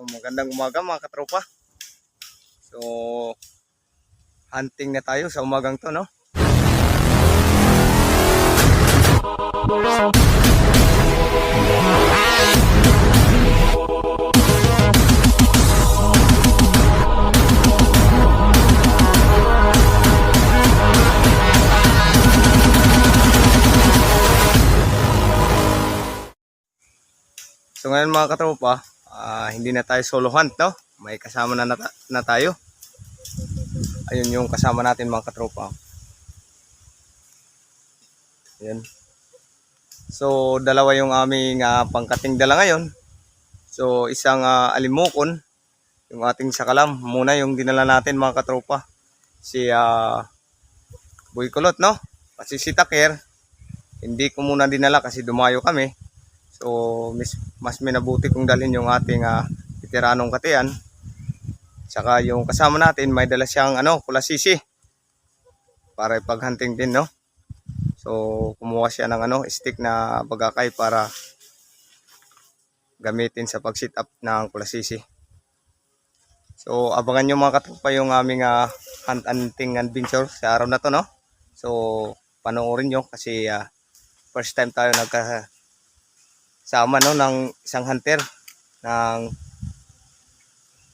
So magandang umaga mga katropa. So hunting na tayo sa umagang to no. So ngayon mga katropa, ah, hindi na tayo solo hunt no. May kasama na, na, na tayo. Ayun yung kasama natin mga katropa. Ayan. So dalawa yung aming ah, pangkating dala ngayon. So isang ah, alimukon, yung ating sakalam. Muna yung dinala natin mga katropa. Si ah, Boy no. Kasi si Takir, hindi ko muna dinala kasi dumayo kami. So, mas, mas minabuti kong dalhin yung ating uh, veteranong katiyan. Saka yung kasama natin, may dala siyang ano, kulasisi. Para ipaghunting din, no? So, kumuha siya ng ano, stick na bagakay para gamitin sa pag-sit up ng kulasisi. So, abangan nyo mga katupa yung aming uh, hunt hunting adventure sa araw na to, no? So, panoorin nyo kasi uh, first time tayo nagka sama no ng isang hunter ng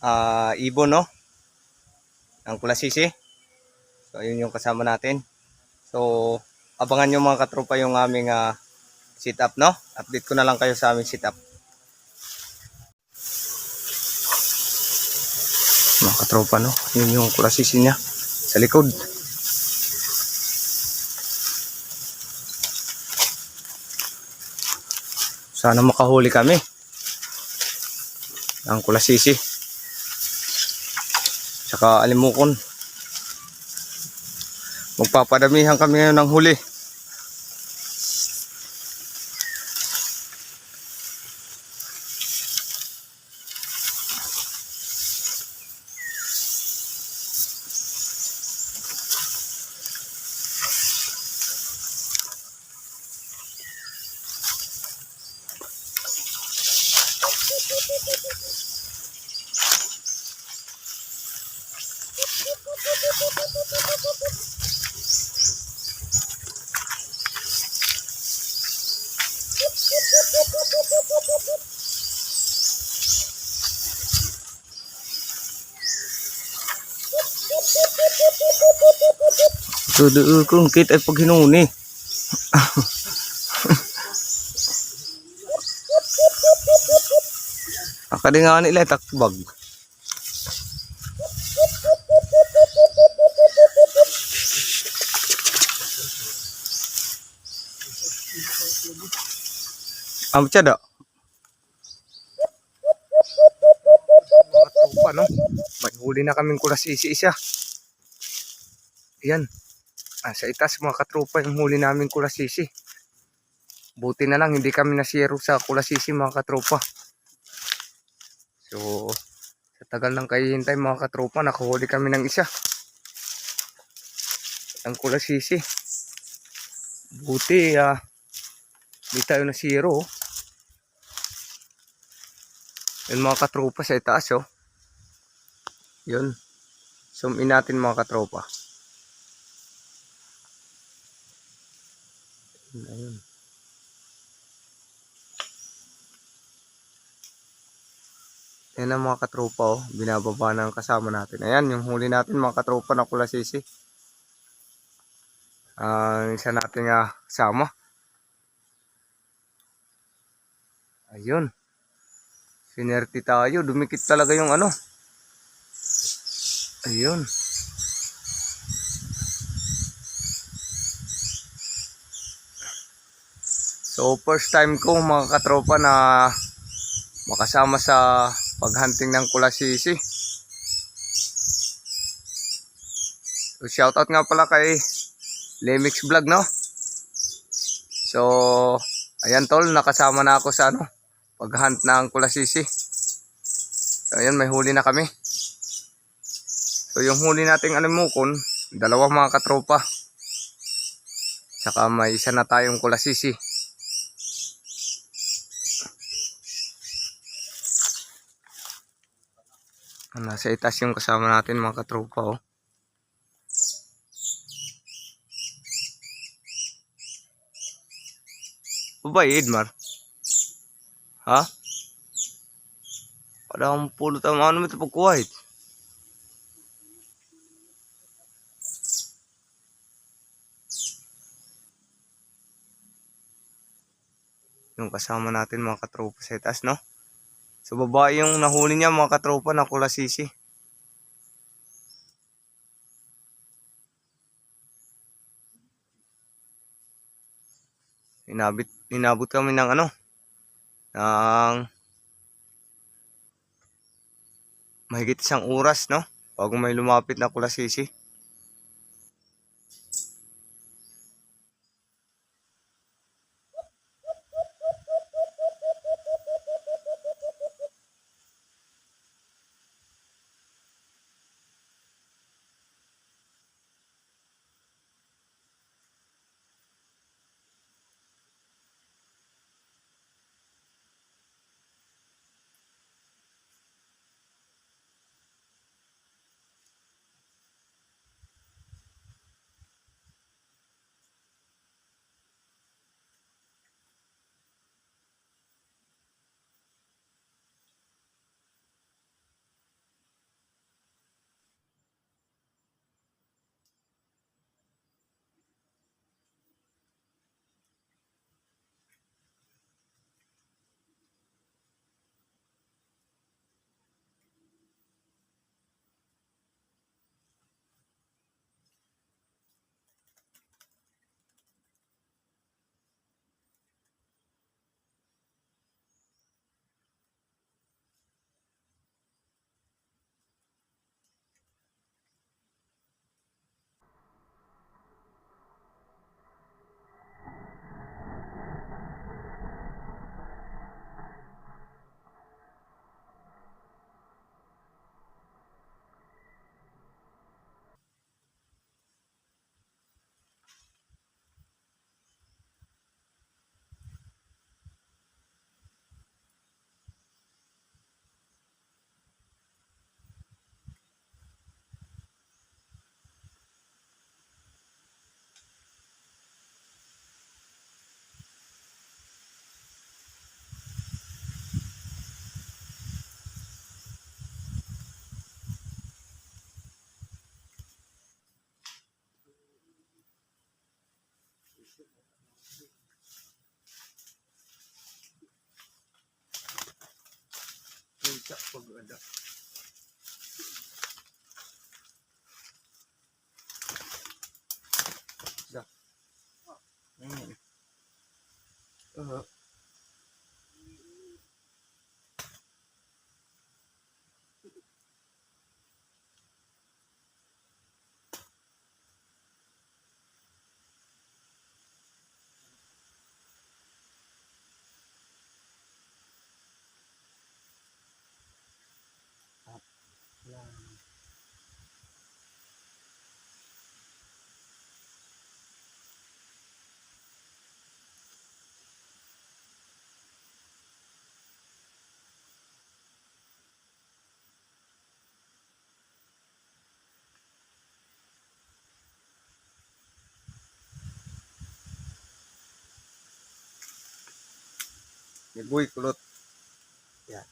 ah ibon no ng kulasisi. So yun yung kasama natin. So abangan nyo mga katropa yung aming ah, sit up no? Update ko na lang kayo sa aming sit up mga katropa no yun yung kulasisi niya sa likod Sana makahuli kami. Ang kulasisi. Tsaka alimukon. Magpapadamihan kami ngayon ng huli. Tuduul kong kit ay pag hinuni. Akadi nga nila takbag. Ang tsada. Mga tropa, no? May huli na kaming kulasisi isa. Yan. Ah, sa itas mga katropa yung huli namin kulasisi. Buti na lang hindi kami nasiro sa kulasisi mga katropa. So, sa tagal ng kahihintay mga katropa, nakahuli kami ng isa. Ang kulasisi. Buti, ah, hindi tayo nasiro. oh. Yun mga katropa sa itaas oh. Yun. Zoom in natin mga katropa. Ayun. Yan ang mga katropa oh. Binababa na ang kasama natin. Ayan yung huli natin mga katropa na kulasisi. Ang isa nating uh, kasama. Ayun. Sinerti tayo. Dumikit talaga yung ano. Ayun. So first time ko mga katropa na makasama sa paghunting ng kulasisi. So shoutout nga pala kay Lemix Vlog no. So ayan tol nakasama na ako sa ano paghunt ng kulasisi. So ayan may huli na kami. So yung huli nating animukon, dalawa mga katropa. Saka may isa na tayong kulasisi. Nasa itas yung kasama natin mga katropa oh. Babay, Edmar. Ha? Wala akong pulot ang ano mo ito pagkuwait. Yung kasama natin mga katropa sa itas, no? So babae yung nahuli niya mga katropa na kulasisi. Inabit, inabot kami ng ano, ng mahigit isang oras, no? Bago may lumapit na kulasisi. Uh, Iboy kulot. Yan.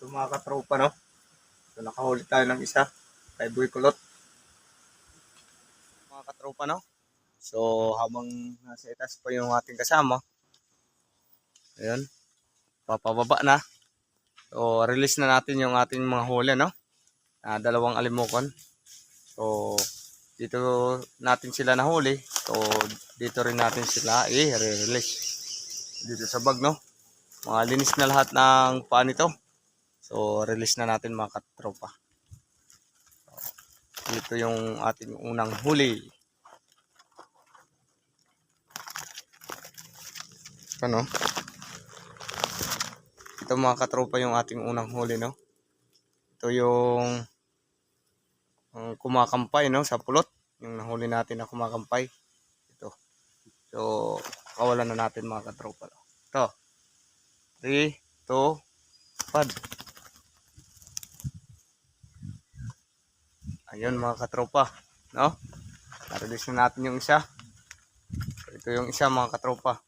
Yung mga katropa, no? So, nakahuli tayo ng isa. Kay Boy Kulot. Mga katropa, no? So, habang nasa itas pa yung ating kasama, ayun, papababa na. So, release na natin yung ating mga huli, no? Ah, dalawang alimukon. So, dito natin sila nahuli. So, dito rin natin sila i-release. Dito sa bag, no? Mga linis na lahat ng paa nito. So, release na natin mga katropa. So, dito yung ating unang huli. Ano? Ito mga katropa yung ating unang huli, no? Ito yung ang kumakampay, no? Sa pulot. Yung nahuli natin na kumakampay. Ito. So, kawalan na natin mga katropa. Ito. 3, 2, pad. Ayun mga katropa. No? Na-release na natin yung isa. Ito yung isa mga katropa.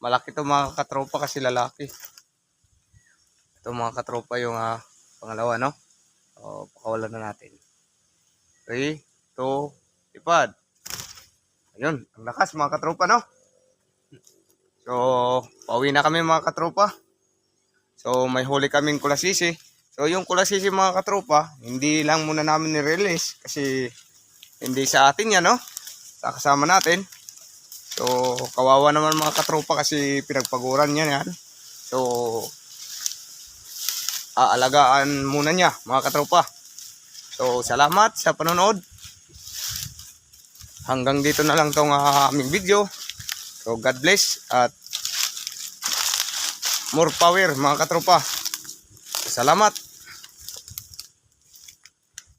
Malaki to mga katropa kasi lalaki. Ito mga katropa yung ah, pangalawa, no? O, pakawalan na natin. 3, 2, ipad. Ayun, ang lakas mga katropa, no? So, pauwi na kami mga katropa. So, may huli kaming kulasisi. So, yung kulasisi mga katropa, hindi lang muna namin ni-release kasi hindi sa atin yan, no? Sa kasama natin. So, kawawa naman mga katropa kasi pinagpaguran niya yan. So, aalagaan muna niya mga katropa. So, salamat sa panonood. Hanggang dito na lang tong ah, aming video. So, God bless at more power mga katropa. Salamat.